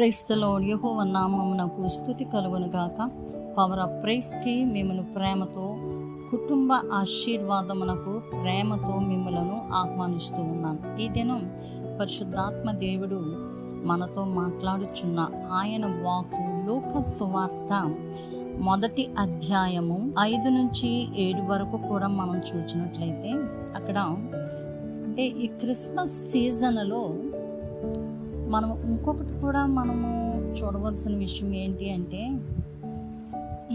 క్రైస్తలోడ్ యహోవ నామమునకు స్థుతి కలుగును గాక. పవర్ ఆఫ్ ప్రైస్కి మిమ్మల్ని ప్రేమతో కుటుంబ ఆశీర్వాదమునకు ప్రేమతో మిమ్మలను ఆహ్వానిస్తూ ఉన్నాను. ఈ దినం పరిశుద్ధాత్మ దేవుడు మనతో మాట్లాడుచున్న ఆయన వాకు లోక సువార్త మొదటి అధ్యాయము ఐదు నుంచి ఏడు వరకు కూడా మనం చూసినట్లయితే అక్కడ అంటే ఈ క్రిస్మస్ సీజన్లో మనం ఇంకొకటి కూడా మనము చూడవలసిన విషయం ఏంటి అంటే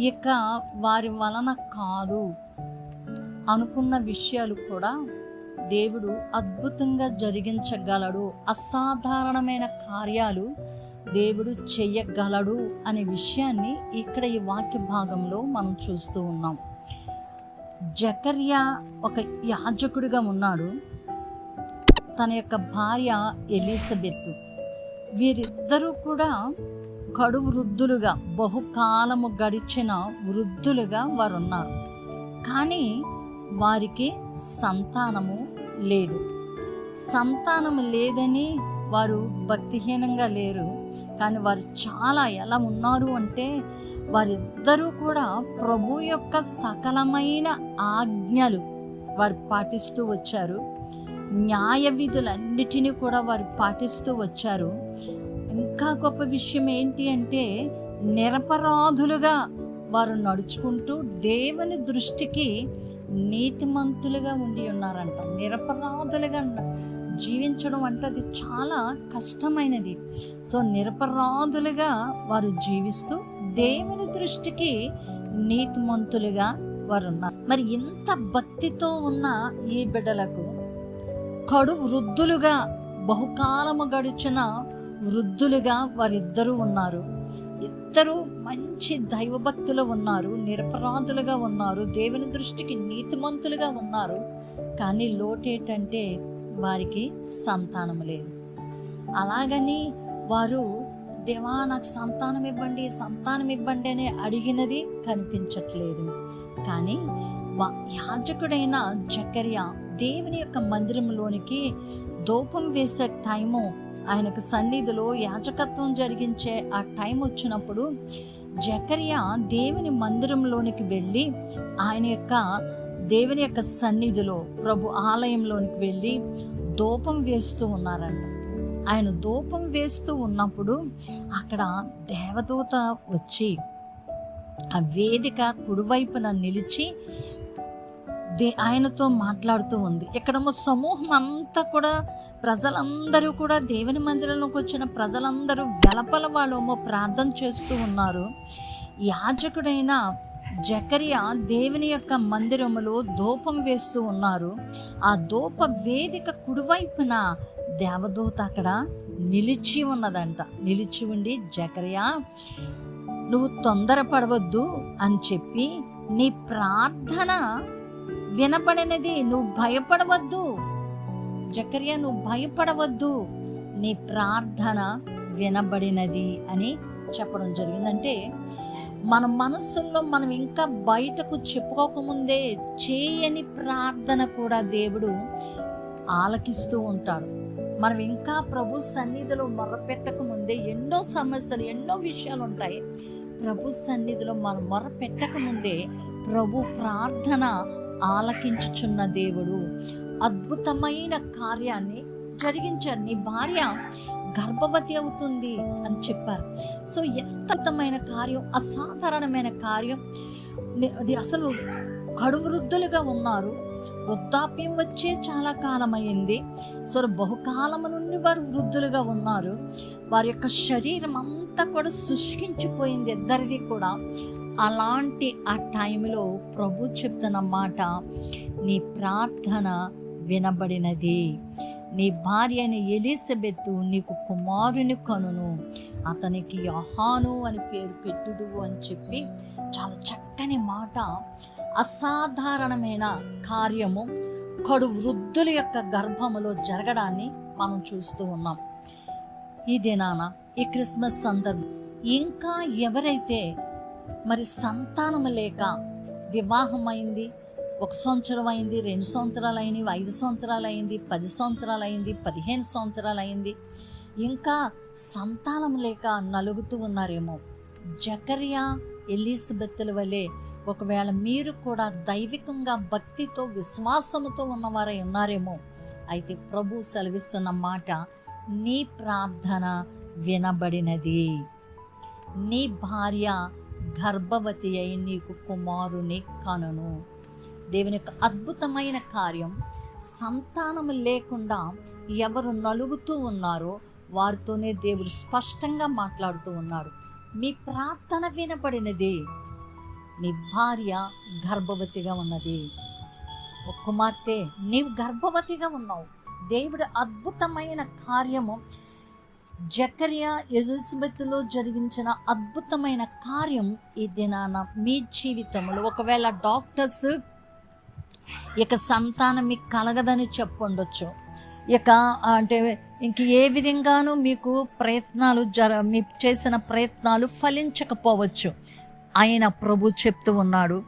ఇక వారి వలన కాదు అనుకున్న విషయాలు కూడా దేవుడు అద్భుతంగా జరిగించగలడు. అసాధారణమైన కార్యాలు దేవుడు చెయ్యగలడు అనే విషయాన్ని ఇక్కడ ఈ వాక్య భాగంలో మనం చూస్తూ ఉన్నాం. జకర్య ఒక యాజకుడిగా ఉన్నాడు. తన యొక్క భార్య ఎలిజబెత్. వీరిద్దరూ కూడా గడు వృద్ధులుగా బహుకాలము గడిచిన వృద్ధులుగా వారు ఉన్నారు కానీ వారికి సంతానము లేదు. సంతానము లేదని వారు భక్తిహీనంగా లేరు. కానీ వారు చాలా ఎలా ఉన్నారు అంటే వారిద్దరూ కూడా ప్రభు యొక్క సకలమైన ఆజ్ఞలు వారు పాటిస్తూ వచ్చారు. న్యాయ విధులన్నిటినీ కూడా వారు పాటిస్తూ వచ్చారు. ఇంకా గొప్ప విషయం ఏంటి అంటే నిరపరాధులుగా వారు నడుచుకుంటూ దేవుని దృష్టికి నీతిమంతులుగా ఉండి ఉన్నారంట. నిరపరాధులుగా జీవించడం అంటే అది చాలా కష్టమైనది. సో నిరపరాధులుగా వారు జీవిస్తూ దేవుని దృష్టికి నీతిమంతులుగా వారు ఉన్నారు. మరి ఇంత భక్తితో ఉన్న ఈ బిడ్డలకు కడు వృద్ధులుగా బహుకాలము గడిచిన వృద్ధులుగా వారిద్దరూ ఉన్నారు. ఇద్దరు మంచి దైవభక్తులు ఉన్నారు నిరపరాధులుగా ఉన్నారు దేవుని దృష్టికి నీతిమంతులుగా ఉన్నారు. కానీ లోటేటంటే వారికి సంతానం లేదు. అలాగని వారు దేవా నాకు సంతానం ఇవ్వండి సంతానం ఇవ్వండి అని అడిగినది కనిపించట్లేదు. కానీ యాజకుడైన జకర్యా దేవుని యొక్క మందిరంలోనికి దూపం వేసే టైము ఆయనకు సన్నిధిలో యాజకత్వం జరిగించే ఆ టైం వచ్చినప్పుడు జకరియా దేవుని మందిరంలోనికి వెళ్ళి ఆయన యొక్క దేవుని యొక్క సన్నిధిలో ప్రభు ఆలయంలోనికి వెళ్ళి దూపం వేస్తూ ఉన్నారంట. ఆయన దూపం వేస్తూ ఉన్నప్పుడు అక్కడ దేవదూత వచ్చి ఆ వేదిక కుడివైపున నిలిచి దే ఆయనతో మాట్లాడుతూ ఉంది. ఇక్కడేమో సమూహం అంతా కూడా ప్రజలందరూ కూడా దేవుని మందిరంలోకి వచ్చిన ప్రజలందరూ వెలపల వాళ్ళేమో ప్రార్థన చేస్తూ ఉన్నారు. యాజకుడైన జకరియా దేవుని యొక్క మందిరములో ధూపం వేస్తూ ఉన్నారు. ఆ ధూప వేదిక కుడివైపున దేవదూత అక్కడ నిలిచి ఉన్నదంట. నిలిచి ఉండి జకరియా నువ్వు తొందరపడవద్దు అని చెప్పి నీ ప్రార్థన వినపడినది నువ్వు భయపడవద్దు. జకర్యా నువ్వు భయపడవద్దు. నీ ప్రార్థన వినబడినది అని చెప్పడం జరిగిందంటే మన మనస్సుల్లో మనం ఇంకా బయటకు చెప్పుకోకముందే చేయని ప్రార్థన కూడా దేవుడు ఆలకిస్తూ ఉంటాడు. మనం ఇంకా ప్రభు సన్నిధిలో మొర్రపెట్టక ముందే ఎన్నో సమస్యలు ఎన్నో విషయాలు ఉంటాయి ప్రభు సన్నిధిలో మనం మొర్రపెట్టక ముందే ప్రభు ప్రార్థన ఆలకించుచున్న దేవుడు అద్భుతమైన కార్యాన్ని జరిగించారు. నీ భార్య గర్భవతి అవుతుంది అని చెప్పారు. సో ఎంత కార్యం అసాధారణమైన కార్యం. అది అసలు కడువృద్ధులుగా ఉన్నారు. వృద్ధాప్యం వచ్చే చాలా కాలమైంది. సో బహుకాలం నుండి వారు వృద్ధులుగా ఉన్నారు. వారి యొక్క శరీరం అంతా కూడా శుష్కించిపోయింది. ఇద్దరిది కూడా. అలాంటి ఆ టైంలో ప్రభు చెప్తున్న మాట నీ ప్రార్థన వినబడినది. నీ భార్యని ఎలిజబెత్తు నీకు కుమారుని కనును. అతనికి యహాను అని పేరు పెట్టుదు అని చెప్పి చాలా చక్కని మాట. అసాధారణమైన కార్యము. కడు వృద్ధుల యొక్క గర్భములో జరగడాన్ని మనం చూస్తూ ఉన్నాం. ఈ దినాన ఈ క్రిస్మస్ సందర్భం. ఇంకా ఎవరైతే మరి సంతానం లేక వివాహం అయింది ఒక సంవత్సరం అయింది రెండు సంవత్సరాలు అయినవి ఐదు సంవత్సరాలు అయింది పది సంవత్సరాలు అయింది పదిహేను సంవత్సరాలు అయింది. ఇంకా సంతానం లేక నలుగుతూ ఉన్నారేమో. జకరియా ఎలిజబెత్తుల వలె ఒకవేళ మీరు కూడా దైవికంగా భక్తితో విశ్వాసముతో ఉన్నవారై ఉన్నారేమో అయితే ప్రభు సెలవిస్తున్న మాట నీ ప్రార్థన వినబడినది. నీ భార్య గర్భవతి అయి నీకు కుమారుని కనును. దేవుని యొక్క అద్భుతమైన కార్యం సంతానము లేకుండా ఎవరు నలుగుతూ ఉన్నారో వారితోనే దేవుడు స్పష్టంగా మాట్లాడుతూ ఉన్నాడు. మీ ప్రార్థన వినబడినది. నీ భార్య గర్భవతిగా ఉన్నది. ఓ కుమార్తె నీవు గర్భవతిగా ఉన్నావు. దేవుడు అద్భుతమైన కార్యము జకరియా ఎలిజబెత్లో జరిగించిన అద్భుతమైన కార్యం ఈ దినాన మీ జీవితంలో. ఒకవేళ డాక్టర్స్ ఇక సంతానం మీకు కలగదని చెప్పుండొచ్చు. ఇక అంటే ఇంక ఏ విధంగానూ మీకు ప్రయత్నాలు జర మీకు చేసిన ప్రయత్నాలు ఫలించకపోవచ్చు. ఆయన ప్రభు చెప్తూ ఉన్నాడు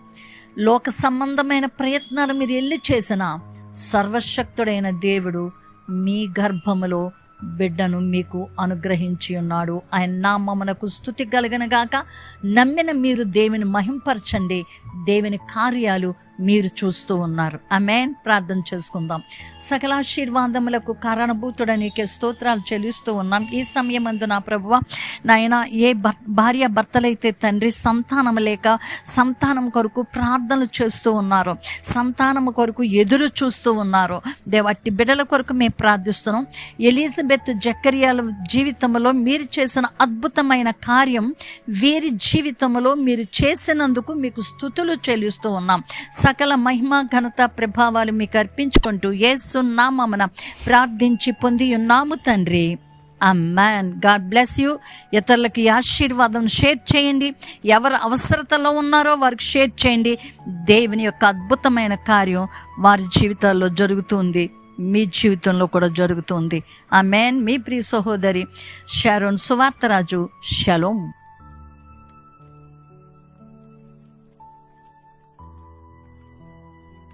లోక సంబంధమైన ప్రయత్నాలు మీరు ఎల్లి చేసిన సర్వశక్తుడైన దేవుడు మీ గర్భములో బిడ్డను మీకు అనుగ్రహించి ఉన్నాడు. ఆయన నామమునకు స్థుతి కలగనగాక నమ్మిన మీరు దేవుని మహింపరచండి. దేవుని కార్యాలు మీరు చూస్తూ ఉన్నారు. అమేన్ ప్రార్థన చేసుకుందాం. సకలాశీర్వాదములకు కారణభూతుడ నీకే స్తోత్రాలు చెల్లిస్తూ ఉన్నాం. ఈ సమయం అందు నా ప్రభువ నాయన ఏ భార్య భర్తలైతే తండ్రి సంతానం లేక సంతానం కొరకు ప్రార్థనలు చేస్తూ ఉన్నారు సంతానం కొరకు ఎదురు చూస్తూ ఉన్నారు దేవట్టి బిడ్డల కొరకు మేము ప్రార్థిస్తున్నాం. ఎలిజబెత్ జక్కరియాల జీవితంలో మీరు చేసిన అద్భుతమైన కార్యం వీరి జీవితంలో మీరు చేసినందుకు మీకు స్థుతులు చెల్లిస్తూ ఉన్నాం. సకల మహిమ ఘనత ప్రభావాలు మీకు అర్పించుకుంటూ ఏసున్నామన ప్రార్థించి పొంది ఉన్నాము తండ్రి. మ్యాన్ గాడ్ బ్లెస్ యూ ఇతరులకి ఆశీర్వాదం షేర్ చేయండి. ఎవరు అవసరతలో ఉన్నారో వారికి షేర్ చేయండి. దేవుని యొక్క అద్భుతమైన కార్యం వారి జీవితాల్లో జరుగుతుంది. మీ జీవితంలో కూడా జరుగుతుంది. ఆ మేన్ మీ ప్రియ సహోదరి షారోన్ సువార్తరాజు. షలోం